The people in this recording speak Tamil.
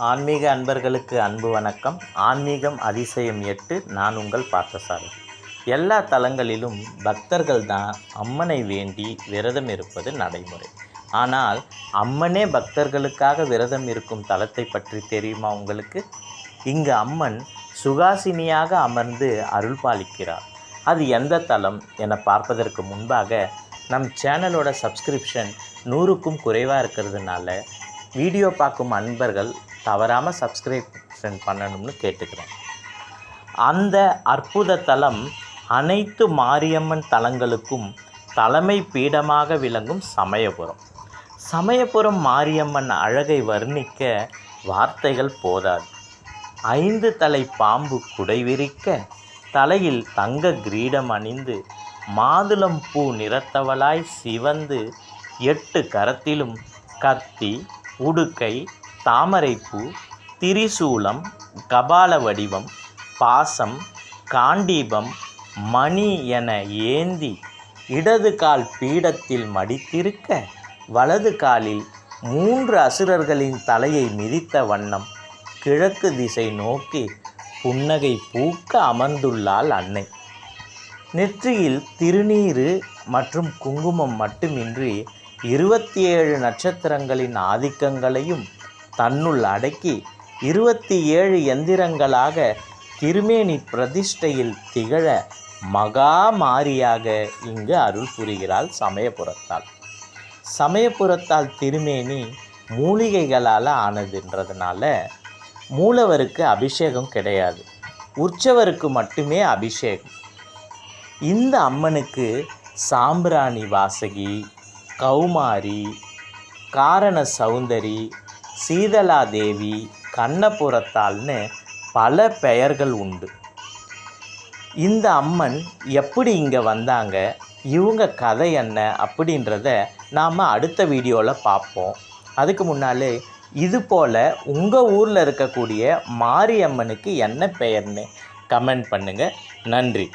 ஆன்மீக அன்பர்களுக்கு அன்பு வணக்கம். ஆன்மீகம் அதிசயம் எட்டு நான் உங்கள் பார்த்தசாரி எல்லா தலங்களிலும் பக்தர்கள் தான் அம்மனை வேண்டி விரதம் இருப்பது நடைமுறை. ஆனால் அம்மனே பக்தர்களுக்காக விரதம் இருக்கும் தலத்தை பற்றி தெரியுமா உங்களுக்கு? இங்கு அம்மன் சுகாசினியாக அமர்ந்து அருள் பாலிக்கிறார். அது எந்த தலம் என பார்ப்பதற்கு முன்பாக நம் சேனலோட சப்ஸ்கிரிப்ஷன் நூறுக்கும் குறைவாக இருக்கிறதுனால வீடியோ பார்க்கும் அன்பர்கள் தவறாமல் சப்ஸ்கிரிப்ஷன் பண்ணணும்னு கேட்டுக்கிறேன். அந்த அற்புத தலம் அனைத்து மாரியம்மன் தலங்களுக்கும் தலைமை பீடமாக விளங்கும் சமயபுரம். சமயபுரம் மாரியம்மன் அழகை வர்ணிக்க வார்த்தைகள் போதாது. ஐந்து தலை பாம்பு குடைவிரிக்க தலையில் தங்க கிரீடம் அணிந்து மாதுளம் பூ நிறத்தவளாய் சிவந்து எட்டு கரத்திலும் கத்தி உடுக்கை தாமரைப்பூ திரிசூலம் கபால வடிவம் பாசம் காண்டீபம் மணி என ஏந்தி இடது கால் பீடத்தில் மடித்திருக்க வலது காலில் மூன்று அசுரர்களின் தலையை மிதித்த வண்ணம் கிழக்கு திசை நோக்கி புன்னகை பூக்க அமர்ந்துள்ளாள் அன்னை. நெற்றியில் திருநீறு மற்றும் குங்குமம் மட்டுமின்றி இருபத்தி ஏழு நட்சத்திரங்களின் ஆதிக்கங்களையும் தன்னுள் அடக்கி இருபத்தி ஏழு எந்திரங்களாக திருமேனி பிரதிஷ்டையில் திகழ மகா மாரியாக இங்கு அருள் புரிகிறாள் சமயபுரத்தால். சமயபுரத்தால் திருமேனி மூலிகைகளால் ஆனதுன்றதுனால மூலவருக்கு அபிஷேகம் கிடையாது. உற்சவருக்கு மட்டுமே அபிஷேகம். இந்த அம்மனுக்கு சாம்பிராணி வாசகி கௌமாரி காரண சௌந்தரி சீதலாதேவி கண்ணபுரத்தாள்னு பல பெயர்கள் உண்டு. இந்த அம்மன் எப்படி இங்கே வந்தாங்க? இவங்க கதை என்ன? அப்படின்றத நாம் அடுத்த வீடியோவில் பார்ப்போம். அதுக்கு முன்னாலே இது போல் உங்கள் ஊரில் இருக்கக்கூடிய மாரியம்மனுக்கு என்ன பெயர்னு கமெண்ட் பண்ணுங்கள் நன்றி.